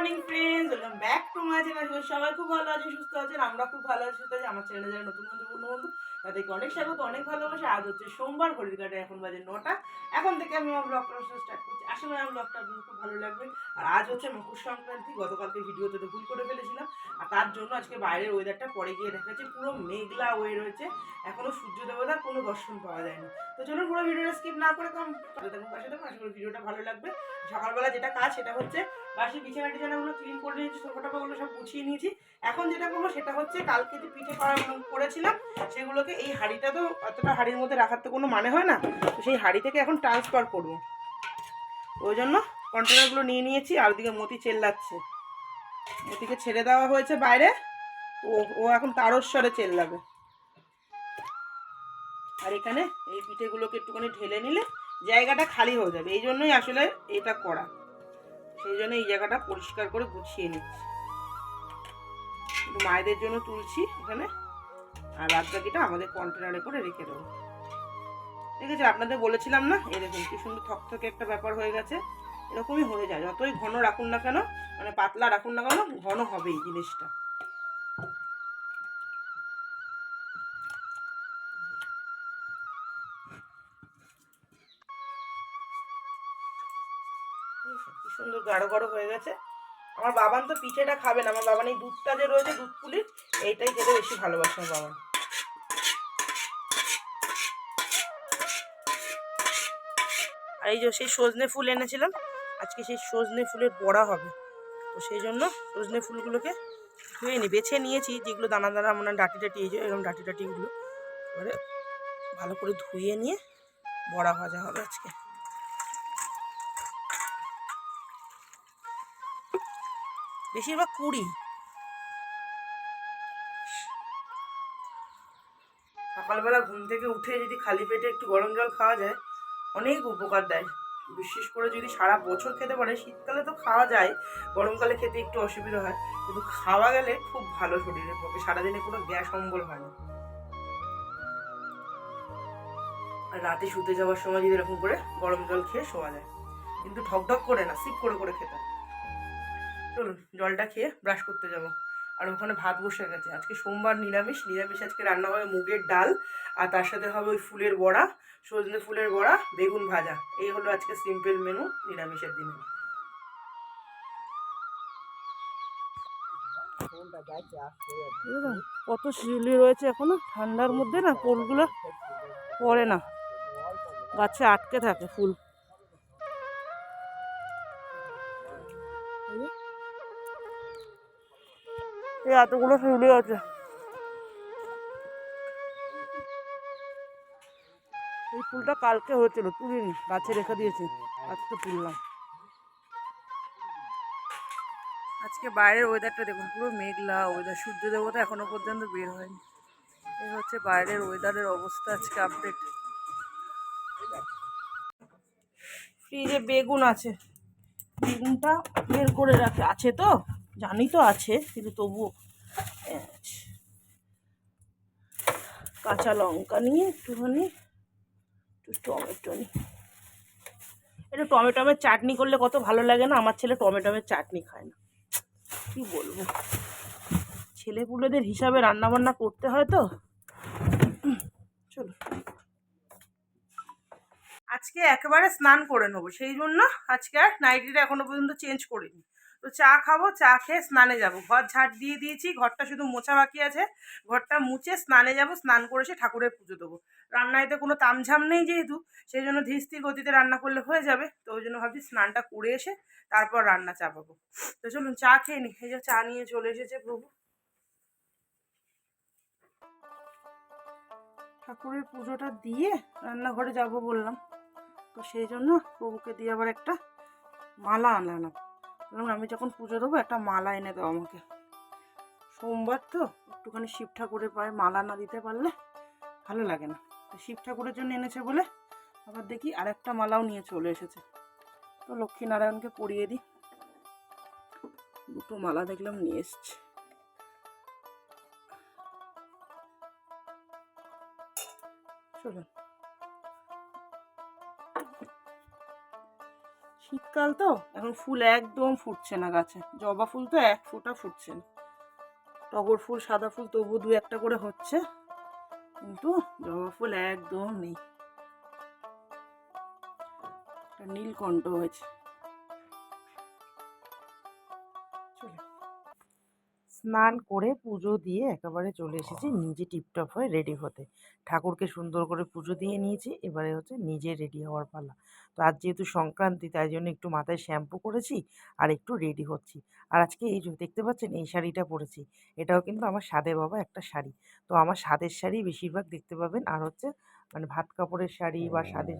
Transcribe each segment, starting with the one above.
Morning friends welcome back to my channel সবাই খুব ভালো আছে সুস্থ আছেন, আমরা খুব ভালো আছি, সুস্থ আছি। আমার চ্যানেলে যারা নতুন বন্ধু পূর্ণ বন্ধু, তাদেরকে অনেক স্বাগত, অনেক ভালোবাসা। আজ হচ্ছে সোমবার, ঘড়ির কাটে, এখন বাজে নটা। এখন থেকে আমি আমার ব্লগ করা স্টার্ট করছি। আসলে আমার ব্লগটা আপনাদের খুব ভালো লাগবে। আর আজ হচ্ছে মকর সংক্রান্তি, গতকালকে ভিডিওতে তো ভুল করে ফেলেছিলাম। আর তার জন্য আজকে বাইরের ওয়েদারটা পরে গিয়ে দেখাচ্ছে পুরো মেঘলা ওয়ে রয়েছে। এখনও সূর্য দেবতার কোনো দর্শন পাওয়া যায়নি। তো চলুন পুরো ভিডিওটা স্কিপ না করে কম থাকুন, পাশে থাকুন। আশা করি ভিডিওটা ভালো লাগবে। সকালবেলা যেটা কাজ, সেটা হচ্ছে বাসি বিছানা টিছানাগুলো ক্লিন করে নিয়েছি সোফা টোফাগুলো সব গুছিয়ে নিয়েছি। এখন যেটা করব, সেটা হচ্ছে কালকে যে পিঠে করা- করেছিলাম, সেগুলোকে এই হাঁড়িটা তো অতটা হাঁড়ির মধ্যে রাখার তো কোনো মানে হয় না। তো সেই হাঁড়ি থেকে এখন ট্রান্সফার করব। ওই জন্য কন্টেনারগুলো নিয়ে নিয়েছি, আর ওদিকে মতি চেল্লাচ্ছে। মতিকে ছেড়ে দেওয়া হয়েছে বাইরে ও ও এখন তারস্বরে চেল্লাবে। আর এখানে এই পিঠেগুলোকে একটুখানি ঢেলে নিলে জায়গাটা খালি হয়ে যাবে, এই জন্যই আসলে এটা করা। সেই জন্য এই জায়গাটা পরিষ্কার করে গুছিয়ে নিচ্ছি। মায়েদের জন্য তুলছি এখানে, আর বাদ আমাদের কন্টেনারে করে রেখে দেবো। ঠিক আছে, আপনাদের বলেছিলাম না? এই দেখুন, কি সুন্দর থকথকে একটা ব্যাপার হয়ে গেছে। এরকমই হয়ে যায়। যতই ঘন রাখুন না কেন মানে পাতলা রাখুন না কেন, ঘন হবেই জিনিসটা। কি সুন্দর গাঢ় গাঢ় হয়ে গেছে। আমার বাবান তো পিঠেটা খাবে না। আমার বাবান এই দুধটা যে রয়েছে, দুধ পুলির, এইটাই খেতে বেশি ভালোবাসে আমার বাবান। আর এই যে সেই সজনে ফুল এনেছিলাম, আজকে সেই সজনে ফুলের বড়া হবে। তো সেই জন্য সজনে ফুলগুলোকে ধুয়ে নি, বেছে নিয়েছি, যেগুলো দানা দানা মনে ডাটি ডাটি, এই যে এরকম ডাটি ডাটিগুলো এবারে ভালো করে ধুয়ে নিয়ে বড়া ভাজা হবে আজকে। বেশিরভাগ কুড়ি। সকালবেলা ঘুম থেকে উঠে যদি খালি পেটে একটু গরম জল খাওয়া যায় অনেক উপকার দেয়। বিশেষ করে যদি সারা বছর খেতে পারে, শীতকালে তো খাওয়া যায়, গরমকালে খেতে একটু অসুবিধা হয়। কিন্তু খাওয়া গেলে খুব ভালো শরীরের পক্ষে, সারাদিনে কোনো গ্যাস অম্বল হয় না। আর রাতে শুতে যাওয়ার সময় যদি এরকম করে গরম জল খেয়ে শোয়া যায়। কিন্তু ঢকঢক করে না, সিপ করে করে খেতে চলুন, জলটা খেয়ে ব্রাশ করতে যাব। আর ওখানে ভাত বসে গেছে। আজকে সোমবার নিরামিষ নিরামিষ আজকে রান্না হবে মুগের ডাল আর তার সাথে হবে ওই ফুলের বড়া, সজনে ফুলের বড়া, বেগুন ভাজা। এই হলো আজকে সিম্পল মেনু নিরামিষের দিনে। কত শিউলি রয়েছে এখনও? ঠান্ডার মধ্যে না ফুলগুলো পড়ে না। গাছে আটকে থাকে ফুল। এতগুলো শিউলি আছে। এই ফুলটা কালকে হয়েছিল, তুলিনি, গাছে রেখে দিয়েছি, আজকে তুললাম। আজকে বাইরের ওয়েদারটা দেখুন, পুরো মেঘলা ওয়েদার সূর্য দেবতা এখনও পর্যন্ত বের হয়নি। এই হচ্ছে বাইরের ওয়েদারের অবস্থা, আজকে আপডেট ফ্রিজে বেগুন আছে, বেগুনটা বের করে রাখে, আছে তো? জানি তো আছে, কিন্তু তবুও। কাঁচা লঙ্কা নিয়ে একটুখানি, একটু টমেটো নিই একটু টমেটোমের চাটনি করলে কত ভালো লাগে না? আমার ছেলে টমেটোমের চাটনি খায় না। কি বলব? ছেলেপুলেদের হিসাবে রান্না বান্না করতে হয় তো? চলো। আজকে একেবারে স্নান করে নেব, সেই জন্য আজকে আর নাইটিটা এখনও পর্যন্ত চেঞ্জ করিনি। তো চা খাব, চা খেয়ে স্নানে যাব। ঘর ঝাড় দিয়ে দিয়েছি, ঘরটা শুধু মোছা বাকি আছে। ঘরটা মুছে স্নানে যাব, স্নান করে এসে ঠাকুরের পুজো দেবো। রান্নাইতে কোনো তামঝাম নেই যেহেতু, সেই জন্য ধীর গতিতে রান্না করলে হয়ে যাবে। তো ওই জন্য ভাবছি স্নানটা করে এসে তারপর রান্না চাপাবো তো চলুন চা খেয়ে নি। এই যে চা নিয়ে চলে এসেছে প্রভু। ঠাকুরের পুজোটা দিয়ে রান্নাঘরে যাব বললাম। তো সেই জন্য প্রভুকে দিয়ে আবার একটা মালা আনলাম। বললাম আমি যখন পুজো দেবো, একটা মালা এনে দাও আমাকে। সোমবার তো, একটুখানি শিব ঠাকুরের পায়ে মালা না দিতে পারলে ভালো লাগে না। তো শিব ঠাকুরের জন্য এনেছে বলে, আবার দেখি আরেকটা মালাও নিয়ে চলে এসেছে। তো লক্ষ্মীনারায়ণকে পরিয়ে দিই। দুটো মালা দেখলাম নিয়ে এসছে। চলুন। শীতকাল তো, এখন ফুল একদম ফুটছে না গাছে। জবা ফুল তো এক ফোঁটা ফুটছে না। টগর ফুল, সাদা ফুল তবু দু একটা করে হচ্ছে, কিন্তু জবা ফুল একদম নেই। নীলকণ্ঠ হয়েছে। স্নান করে পুজো দিয়ে একেবারে চলে এসেছি নিজে টিপটপ হয়ে রেডি হতে। ঠাকুরকে সুন্দর করে পুজো দিয়ে নিয়েছি এবারে হচ্ছে নিজে রেডি হওয়ার পালা। তো আজ যেহেতু সংক্রান্তি তাই জন্য একটু মাথায় শ্যাম্পু করেছি আর একটু রেডি হচ্ছি। আর আজকে এই যে দেখতে পাচ্ছেন এই শাড়িটা পরেছি এটাও কিন্তু আমার সাদে বাবা একটা শাড়ি। তো আমার সাদের শাড়ি বেশিরভাগ দেখতে পাবেন আর হচ্ছে মানে ভাত কাপড়ের শাড়ি বা সাদের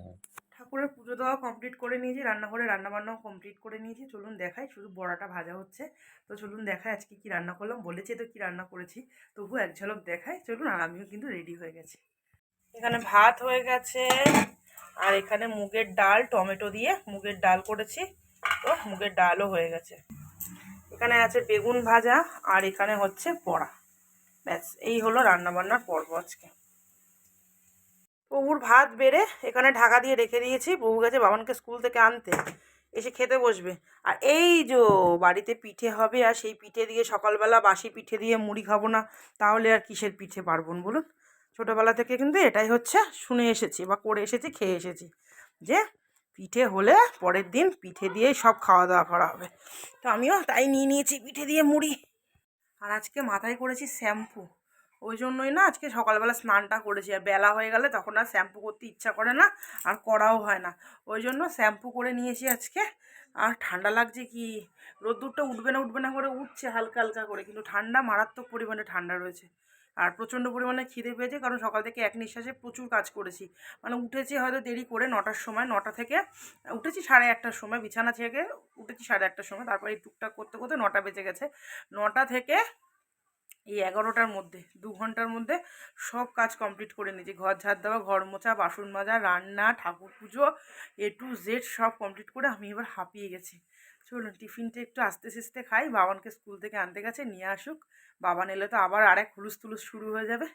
ঠাকুরের পুজো দেওয়া কমপ্লিট করে নিয়েছি, রান্নাঘরে রান্নাবান্নাও কমপ্লিট করে নিয়েছি। চলুন দেখাই, শুধু বড়াটা ভাজা হচ্ছে। তো চলুন দেখাই আজকে কি রান্না করলাম, বলেছি তো কি রান্না করেছি। তবু এক ঝলক দেখাই, চলুন আর আমিও কিন্তু রেডি হয়ে গেছি। এখানে ভাত হয়ে গেছে, আর এখানে মুগের ডাল, টমেটো দিয়ে মুগের ডাল করেছি। তো মুগের ডালও হয়ে গেছে। এখানে আছে বেগুন ভাজা, আর এখানে হচ্ছে বড়া। ব্যাস, এই হলো রান্নাবান্নার পর্ব আজকে। প্রভুর ভাত বেড়ে এখানে ঢাকা দিয়ে রেখে দিয়েছি। প্রভু গেছে বাবানকে স্কুল থেকে আনতে। এসে খেতে বসবে। আর এই যে বাড়িতে পিঠে হবে আর সেই পিঠে দিয়ে সকালবেলা বাসি পিঠে দিয়ে মুড়ি খাব না, তাহলে আর কিসের পিঠে পারবন বলুন? ছোটোবেলা থেকে কিন্তু এটাই হচ্ছে, শুনে এসেছি বা করে এসেছি, খেয়ে এসেছি যে পিঠে হলে পরের দিন পিঠে দিয়েই সব খাওয়া দাওয়া করা হবে। তো আমিও তাই নিয়ে নিয়েছি পিঠে দিয়ে মুড়ি। আর আজকে মাথায় করেছি শ্যাম্পু। ওই জন্যই না আজকে সকালবেলা স্নানটা করেছি। আর বেলা হয়ে গেলে তখন আর শ্যাম্পু করতে ইচ্ছা করে না, আর করাও হয় না। ওই জন্য শ্যাম্পু করে নিয়েছি আজকে। আর ঠান্ডা লাগছে কি? রোদ্দুরটা উঠবে না উঠবে না করে উঠছে হালকা হালকা করে। কিন্তু ঠান্ডা, মারাত্মক পরিমাণে ঠান্ডা রয়েছে। আর প্রচণ্ড পরিমাণে খিদে পেয়েছে, কারণ সকাল থেকে এক নিঃশ্বাসে প্রচুর কাজ করেছি। মানে উঠেছি হয়তো দেরি করে নটার সময়, নটা থেকে উঠেছি সাড়ে আটটার সময়, বিছানা থেকে উঠেছি সাড়ে আটটার সময়। তারপরে এই টুকটাক করতে করতে নটা বেজে গেছে। নটা থেকে এই এগারোটার মধ্যে, দু ঘণ্টার মধ্যে সব কাজ কমপ্লিট করে নিয়েছি। ঘর ঝাড় দেওয়া, ঘর মোছা, বাসন মাজা, রান্না, ঠাকুর পুজো এ টু জেড সব কমপ্লিট করে আমি এবার হাঁপিয়ে গেছি। চলুন, টিফিনটা একটু আস্তে সিস্তে খাই। বাবানকে স্কুল থেকে আনতে গেছে, নিয়ে আসুক। বাবান এলে তো আবার আরেক হুলুস তুলুস শুরু হয়ে যাবে।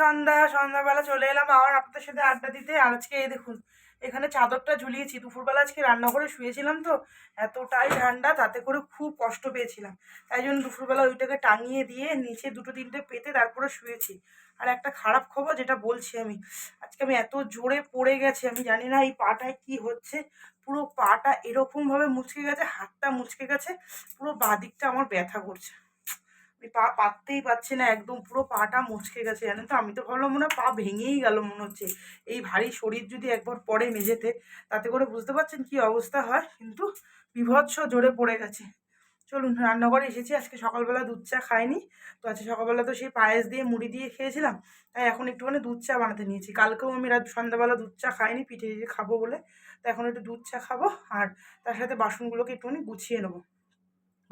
সন্ধ্যা, সন্ধ্যাবেলা চলে এলাম আবার আপনাদের সাথে আড্ডা দিতে। আজকে এই দেখুন, এখানে চাদরটা ঝুলিয়েছি। দুপুরবেলা আজকে রান্নাঘরে শুয়েছিলাম তো, এতটাই ঠান্ডা, তাতে করে খুব কষ্ট পেয়েছিলাম। তাই জন্য দুপুরবেলা ওইটাকে টাঙিয়ে দিয়ে নিচে দুটো তিনটে পেতে তারপরে শুয়েছি। আর একটা খারাপ খবর যেটা বলছি আমি, আজকে আমি এত জোরে পড়ে গেছি, আমি জানি না এই পাটায় কি হচ্ছে। পুরো পাটা এরকমভাবে মুচকে গেছে, হাতটা মুচকে গেছে, পুরো বাঁ দিকটা আমার ব্যথা করছে। পা পাততেই পারছি না, একদম পুরো পাটা মচকে গেছে, জানেন তো? আমি তো ভাবলাম মনে পা ভেঙেই গেল মনে হচ্ছে। এই ভারী শরীর যদি একবার পড়ে মেঝেতে, তাতে করে বুঝতে পারছেন কি অবস্থা হয়, কিন্তু বিভৎস জোরে পড়ে গেছে। চলুন, রান্নাঘরে এসেছি, আজকে সকালবেলা দুধ চা খাইনি, তো আজকে সকালবেলা তো সেই পায়েস দিয়ে মুড়ি দিয়ে খেয়েছিলাম, তাই এখন একটুখানি দুধ চা বানাতে নিয়েছি। কালকেও আমি রাত সন্ধ্যাবেলা দুধ চা খাইনি, পিঠে খাব বলে, তো এখন একটু দুধ চা খাব, আর তার সাথে বাসনগুলোকে একটুখানি গুছিয়ে নেব।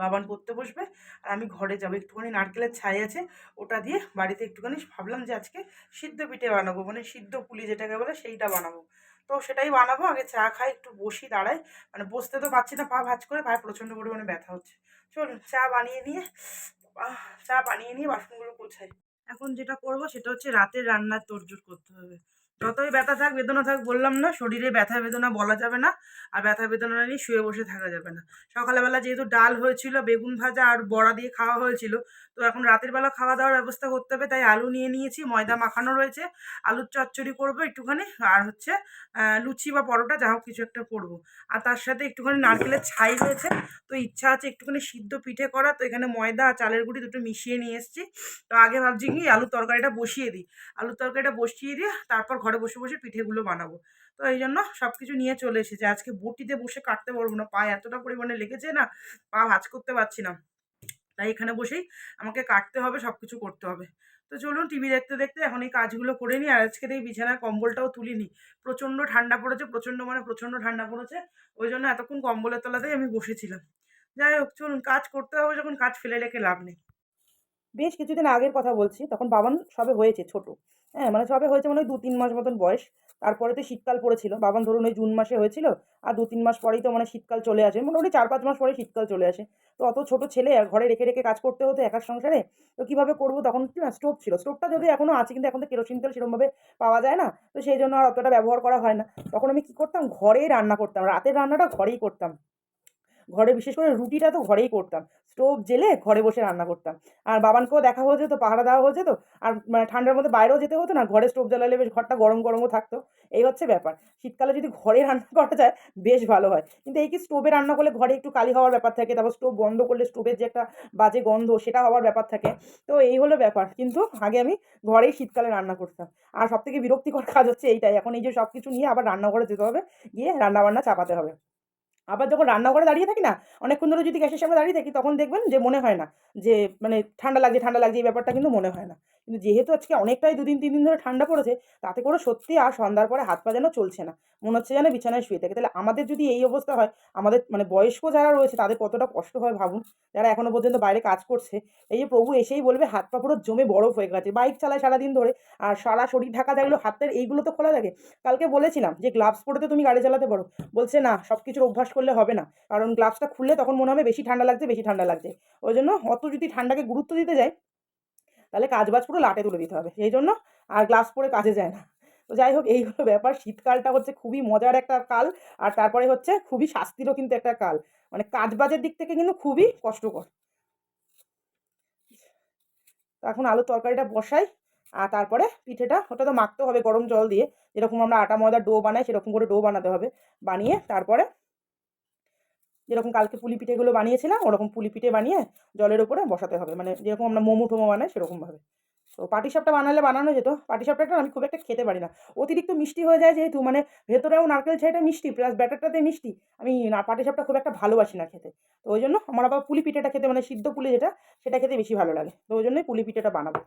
বাবান পড়তে বসবে, আর আমি ঘরে যাব। একটুখানি নারকেলের ছাই আছে, ওটা দিয়ে বাড়িতে একটুখানি ভাবলাম যে আজকে সিদ্ধ পিঠে বানাবো মানে সিদ্ধ পুলি যেটাকে বলে সেইটা বানাবো। তো সেটাই বানাবো, আগে চা খাই, একটু বসি, দাঁড়াই। মানে বসতে তো পারছি না, পা ভাজ করে পায়ে প্রচণ্ড পরিমাণে ব্যথা হচ্ছে। চলুন, চা বানিয়ে নিয়ে চা বানিয়ে নিয়ে বাসনগুলো গোছাই। এখন যেটা করব সেটা হচ্ছে রাতের রান্নার তোড়জোড় করতে হবে। যতই ব্যথা থাক, বেদনা থাক, বললাম না, শরীরে ব্যথা, বেদনা বলা যাবে না, আর ব্যথা, বেদনা নিয়ে শুয়ে বসে থাকা যাবে না। সকালবেলা যেহেতু ডাল হয়েছিল, বেগুন ভাজা আর বড়া দিয়ে খাওয়া হয়েছিল তো এখন রাতের বেলা খাওয়া দাওয়ার ব্যবস্থা করতে হবে, তাই আলু নিয়ে নিয়েছি, ময়দা মাখানো রয়েছে, আলুর চচ্চড়ি করব একটুখানি, আর হচ্ছে লুচি বা পরোটা, যা হোক কিছু একটা করব। আর তার সাথে একটুখানি নারকেলের ছাই রয়েছে, তো ইচ্ছা আছে একটুখানি সিদ্ধ পিঠে করা, তো এখানে ময়দা আর চালের গুঁড়ি দুটো মিশিয়ে নিয়ে এসেছি। তো আগে ভাবছি কি, আলুর তরকারিটা বসিয়ে দিই। আলুর তরকারিটা বসিয়ে দিয়ে তারপর ঘরে বসে বসে পিঠেগুলো বানাবো। তো এই জন্য সব কিছু নিয়ে চলে এসেছে। আজকে বটিতে বসে কাটতে পারব না, পায়ে এতটা পরিমাণে লেগেছে না, পা ভাজ করতে পারছি না। তাই এখানে বসেই আমাকে কাটতে হবে সব কিছু করতে হবে। তো চলুন টিভি দেখতে দেখতে এখন এই কাজগুলো করে নিই, আর আজকে এই বিছানার কম্বলটাও তুলিনি প্রচণ্ড ঠান্ডা পড়েছে, প্রচণ্ড মানে প্রচণ্ড ঠান্ডা পড়েছে, ওই জন্য এতক্ষণ কম্বলের তলাতেই আমি বসেছিলাম। যাই হোক, চলুন কাজ করতে হবে, যখন কাজ ফেলে রেখে লাভ নেই। বেশ কিছুদিন আগের কথা বলছি, তখন বাবান সবে হয়েছে, ছোট। হ্যাঁ মানে সবে হয়েছে মানে দু তিন মাস মতন বয়স। তারপরে তো শীতকাল পড়েছিল। বাবান ধরুন ওই জুন মাসে হয়েছিল, আর দু তিন মাস পরেই তো মানে শীতকাল চলে আসে। মোটামুটি চার পাঁচ মাস পরে শীতকাল চলে আসে। তো অত ছোট ছেলে ঘরে রেখে রেখে কাজ করতে হতো একার সংসারে, তো কীভাবে করব? তখন স্টোভ ছিল। স্টোভটা যদি এখনও আছে, কিন্তু এখন তো কেরোসিন তেল সেরকমভাবে পাওয়া যায় না, তো সেই জন্য আর অতটা ব্যবহার করা হয় না। তখন আমি কী করতাম? ঘরেই রান্না করতাম। রাতের রান্নাটা ঘরেই করতাম। ঘরে বিশেষ করে রুটিটা তো ঘরেই করতাম। স্টোভ জেলে ঘরে বসে রান্না করতাম। আর বাবানকেও দেখা হয়ে যেত, পাহারা দেওয়া হয়ে যেত। আর মানে ঠান্ডার মধ্যে বাইরেও যেতে হতো না, ঘরে স্টোভ জ্বালালে বেশ ঘরটা গরম গরমও থাকতো। এই হচ্ছে ব্যাপার। শীতকালে যদি ঘরে রান্না করা যায়, বেশ ভালো হয়। কিন্তু এই কি স্টোভে রান্না করলে ঘরে একটু কালি হওয়ার ব্যাপার থাকে, তারপর স্টোভ বন্ধ করলে স্টোভের যে একটা বাজে গন্ধ, সেটা হওয়ার ব্যাপার থাকে। তো এই হলো ব্যাপার। কিন্তু আগে আমি ঘরেই শীতকালে রান্না করতাম। আর সব থেকে বিরক্তিকর কাজ হচ্ছে এইটাই। এখন এই যে সব কিছু নিয়ে আবার রান্নাঘরে যেতে হবে, গিয়ে রান্নাবান্না চাপাতে হবে। আবার যখন রান্নাঘরে দাঁড়িয়ে থাকি না, অনেকক্ষণ ধরে যদি গ্যাসের সামনে দাঁড়িয়ে থাকি, তখন দেখবেন যে মনে হয় না যে মানে ঠান্ডা লাগছে ঠান্ডা লাগছে, এই ব্যাপারটা কিন্তু মনে হয় না। কিন্তু যেহেতু আজকে অনেকটাই দুদিন, তিন দিন ধরে ঠান্ডা পড়েছে, তাতে করে সত্যি আর সন্ধ্যার পরে হাত পা যেন চলছে না। মনে হচ্ছে যেন বিছানায় শুয়ে থাকে। তাহলে আমাদের যদি এই অবস্থা হয়, আমাদের মানে বয়স্ক যারা রয়েছে, তাদের কতটা কষ্ট হয় ভাবুন? যারা এখনও পর্যন্ত বাইরে কাজ করছে, এই যে প্রভু এসেই বলবে হাত পা পুরো জমে বরফ হয়ে গেছে, বাইক চালায় সারাদিন ধরে, আর সারা শরীর ঢাকা থাকলেও হাতের এইগুলো তো খোলা থাকে। কালকে বলেছিলাম যে গ্লাভস পরে তো তুমি গাড়ি চালাতে পারো। বলছে না সব কিছুর অভ্যাস করলে হবে না। কারণ গ্লাভসটা খুললে তখন মনে হবে বেশি ঠান্ডা লাগছে, বেশি ঠান্ডা লাগছে। ওই জন্য অত যদি ঠান্ডাকে গুরুত্ব দিতে যায়, তাহলে কাজবাজ পুরো লাটে তুলে দিতে হবে। সেই জন্য আর গ্লাভস পরে কাজে যায় না। তো যাই হোক, এই হলো ব্যাপার। শীতকালটা হচ্ছে খুবই মজার একটা কাল, আর তারপরে হচ্ছে খুবই শাস্তিরও কিন্তু একটা কাল। মানে কাজবাজের দিক থেকে কিন্তু খুবই কষ্টকর। এখন আলুর তরকারিটা বসাই, আর তারপরে পিঠেটা, ওটা তো মাখতে হবে গরম জল দিয়ে। যেরকম আমরা আটা ময়দার ডো বানাই, সেরকম করে ডো বানাতে হবে। বানিয়ে তারপরে যেরকম কালকে পুলি পিঠেগুলো বানিয়েছিলাম, ওরকম পুলি পিঠে বানিয়ে জলের উপরে বসাতে হবে। মানে যেরকম আমরা মোমো টোমো বানাই সেরকমভাবে। তো পাটিসাপটা বানালে বানানো যেত। পাটিসাপটাটা আমি খুব একটা খেতে পারি না। অতিরিক্ত মিষ্টি হয়ে যায় যেহেতু মানে ভেতরেও নারকেল ছাইটা মিষ্টি প্লাস ব্যাটারটাতে মিষ্টি। আমি না পাটিসাপটা খুব একটা ভালোবাসি না খেতে। তো ওই জন্য আমার আবার পুলি পিঠেটা খেতে মানে সিদ্ধ পুলি যেটা, সেটা খেতে বেশি ভালো লাগে। তো ওই জন্যই পুলি পিঠেটা বানাবো।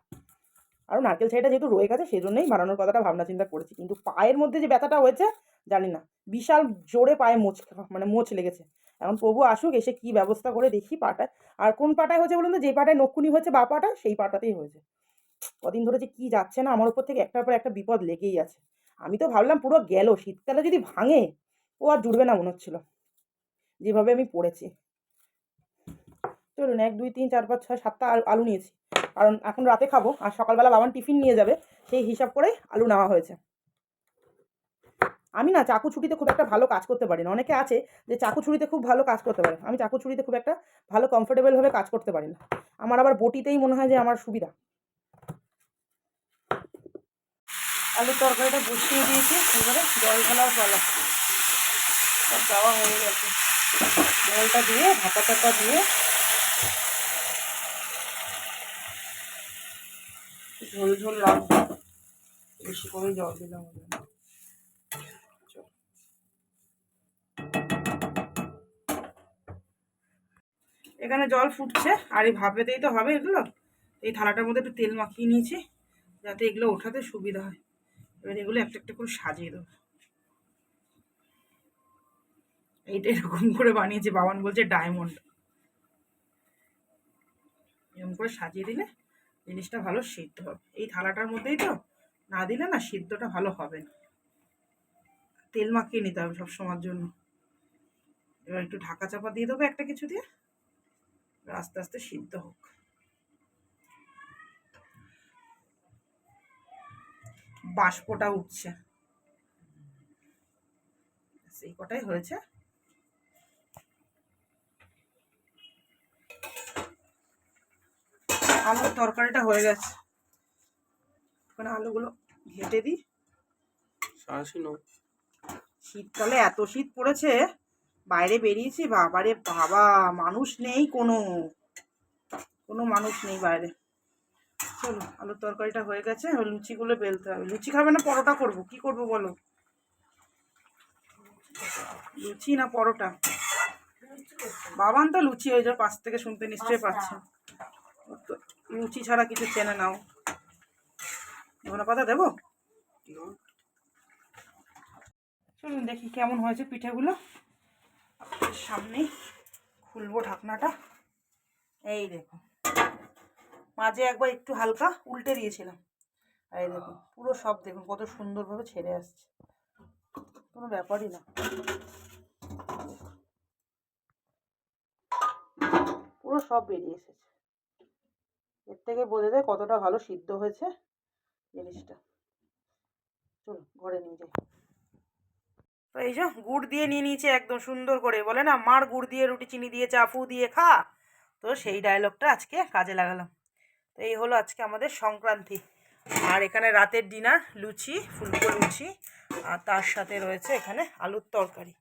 আর নারকেল ছাইটা যেহেতু রয়ে গেছে সেই জন্যই বানানোর কথাটা ভাবনা চিন্তা করেছি। কিন্তু পায়ের মধ্যে যে ব্যথাটা হয়েছে, জানি না। বিশাল জোরে পায়ে মোচ মানে মোচ লেগেছে। এখন প্রভু আসুক, এসে কি ব্যবস্থা করে দেখি পাটায়। আর কোন পাটায় হয়েছে বলুন তো? যে পাটায় নক্ষুনি হয়েছে, বা পাটা, সেই পাটাতেই হয়েছে। কদিন ধরে যে কী যাচ্ছে না, আমার উপর থেকে একটার পর একটা বিপদ লেগেই আছে। আমি তো ভাবলাম পুরো গেল, শীতকালে যদি ভাঙে, ও আর জুড়বে না মনে হচ্ছিল। যেভাবে আমি পড়েছি। চলুন, এক, দুই, তিন, চার, পাঁচ, ছয়, সাতটা আলু- নিয়েছি। কারণ এখন রাতে খাব, আর সকালবেলা বাবান টিফিন নিয়ে যাবে, সেই হিসাব করেই আলু নেওয়া হয়েছে। আমি না চাকু ছুরিতে খুব একটা ভালো কাজ করতে পারি না। অনেকে আছে যে চাকু ছুরিতে খুব ভালো কাজ করতে পারে। আমি চাকু ছুরিতে খুব একটা ভালো কমফোর্টেবলভাবে কাজ করতে পারি না। আমার আবার বটিতেই মনে হয় যে আমার সুবিধা। আলুর তরকারিটা বসিয়ে দিয়েছি, এবারে জল ঢালার পালা। সব দেওয়া হয়ে গেছে। জলটা দিয়ে ঢাকা টাকা দিয়ে ঝোল ঝোল রাখব বেশি করে জল দিলাম। এখানে জল ফুটছে, আর এই ভাপেতেই তো হবে এগুলো। এই থালাটার মধ্যে একটু তেল মাখিয়ে নিয়েছি, যাতে এগুলো ওঠাতে সুবিধা হয়। এবার এগুলো একটা একটা করে সাজিয়ে দেবো। এইটা এরকম করে বানিয়েছে, বাবান বলছে ডায়মন্ড। এরকম করে সাজিয়ে দিলে জিনিসটা ভালো সিদ্ধ হবে। এই থালাটার মধ্যেই তো না দিলে না সিদ্ধটা ভালো হবে না। তেল মাখিয়ে নিতে হবে সব সময়ের জন্য। এবার একটু ঢাকা চাপা দিয়ে দেবো একটা কিছু দিয়ে। আস্তে আস্তে সিদ্ধ হোক। বাষ্পটা উঠছে। সেই কটাই হয়েছে। আলুর তরকারিটা হয়ে গেছে। ওখানে আলুগুলো ঘেটে দিই। শীতকালে এত শীত পড়েছে। বাইরে বেরিয়েছি বাবারে বাবা মানুষ নেই কোনো। কোনো মানুষ নেই বাইরে। চলো আলুর তরকারিটা হয়ে গেছে লুচিগুলো বেলতে হবে। লুচি খাবে না পরোটা করব? কি করব বলো? লুচি না পরোটা? বাবান তো লুচি হয়ে যায় পাশ থেকে শুনতে নিশ্চয়ই পাচ্ছে। লুচি ছাড়া কিছু চেনে নাও। এগুলো কথা দেবো? চলুন দেখি কেমন হয়েছে পিঠেগুলো। আপনাদের সামনেই খুলবো ঢাকনাটা। এই দেখো। মাঝে একবার একটু হালকা উল্টে দিয়েছিলাম। এই দেখুন পুরো সব দেখুন, কত সুন্দরভাবে ছেড়ে আসছে। কোনো ব্যাপারই না। পুরো সব বেরিয়ে এসেছে। এর থেকে বোঝা যায় কতটা ভালো সিদ্ধ হয়েছে জিনিসটা। চলো, ঘরে নিয়ে যাই। তো এই যে গুড় দিয়ে নিয়ে নিয়েছে একদম সুন্দর করে। বলে না মার গুড় দিয়ে রুটি চিনি দিয়ে চাফু দিয়ে খা। তো সেই ডায়লগটা আজকে কাজে লাগালাম। তো এই হলো আজকে আমাদের সংক্রান্তি। আর এখানে রাতের ডিনার লুচি ফুলকো লুচি আর তার সাথে রয়েছে এখানে আলুর তরকারি।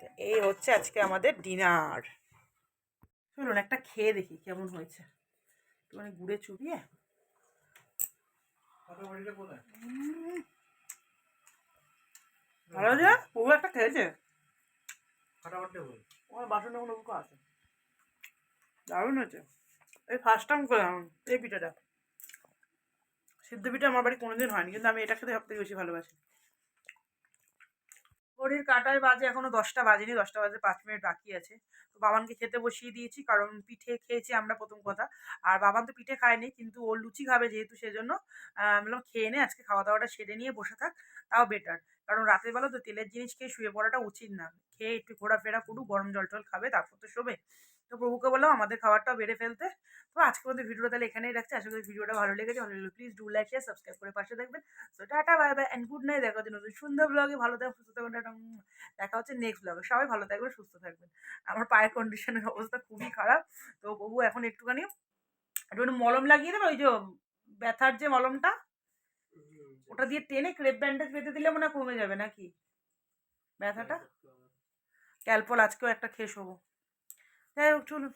তো এই হচ্ছে আজকে আমাদের ডিনার চলুন একটা খেয়ে দেখি কেমন হয়েছে। একটুখানি গুড়ে চুবিয়ে। ভালো যে পুরো একটা খেয়েছে? আমার বাসনে কোনো বুকো আছে। দারুণ হয়েছে। এই ফার্স্ট টাইম করলাম এই পিঠাটা। সিদ্ধ পিঠা আমার বাড়ি কোনোদিন হয়নি কিন্তু আমি এটা খেতে সব থেকে বেশি ভালোবাসি। ঘড়ির কাটায় বাজে এখনও দশটা বাজেনি দশটা বাজে পাঁচ মিনিট বাকি আছে। তো বাবানকে খেতে বসিয়ে দিয়েছি কারণ পিঠে খেয়েছি আমরা প্রথম কথা। আর বাবান তো পিঠে খায়নি কিন্তু ও লুচি খাবে যেহেতু সেজন্য। বললাম খেয়ে নে আজকে খাওয়া দাওয়াটা সেরে নিয়ে বসে থাক তাও বেটার কারণ রাতের বেলা তো তেলের জিনিস খেয়ে শুয়ে পড়াটা উচিত না। খেয়ে একটু ঘোরাফেরা করুক, গরম জল টল খাবে, তারপর তো শোবে। তো প্রভুকে বললাম, আমাদের খাবারটাও বেড়ে ফেলতে। তো আজকে মধ্যে ভিডিওটা তাহলে এখানেই রাখছি। আশা করি ভিডিওটা ভালো লেগেছে। ভালো লাগলে please do like share subscribe করে পাশে দেখবেন তো tata bye bye and good night দেখা হচ্ছে নতুন সুন্দর ব্লগে ভালো থাকবেন, সুস্থ থাকবেন, টাটা দেখা হচ্ছে নেক্সট ব্লগে সবাই ভালো থাকবেন, সুস্থ থাকবেন। আমার পায়ের কন্ডিশনের অবস্থা খুবই খারাপ। তো বাবু এখন একটুখানি একটুখানি মলম লাগিয়ে দেবে? ওই যে ব্যথার যে মলমটা? ওটা দিয়ে টেনে ক্রেপ ব্যান্ডেজ বেঁধে দিলে মনে হয় কমে যাবে নাকি? ব্যথাটা? ক্যালপল আজকেও একটা খেয়ে শোবো। যাই হোক চলুন।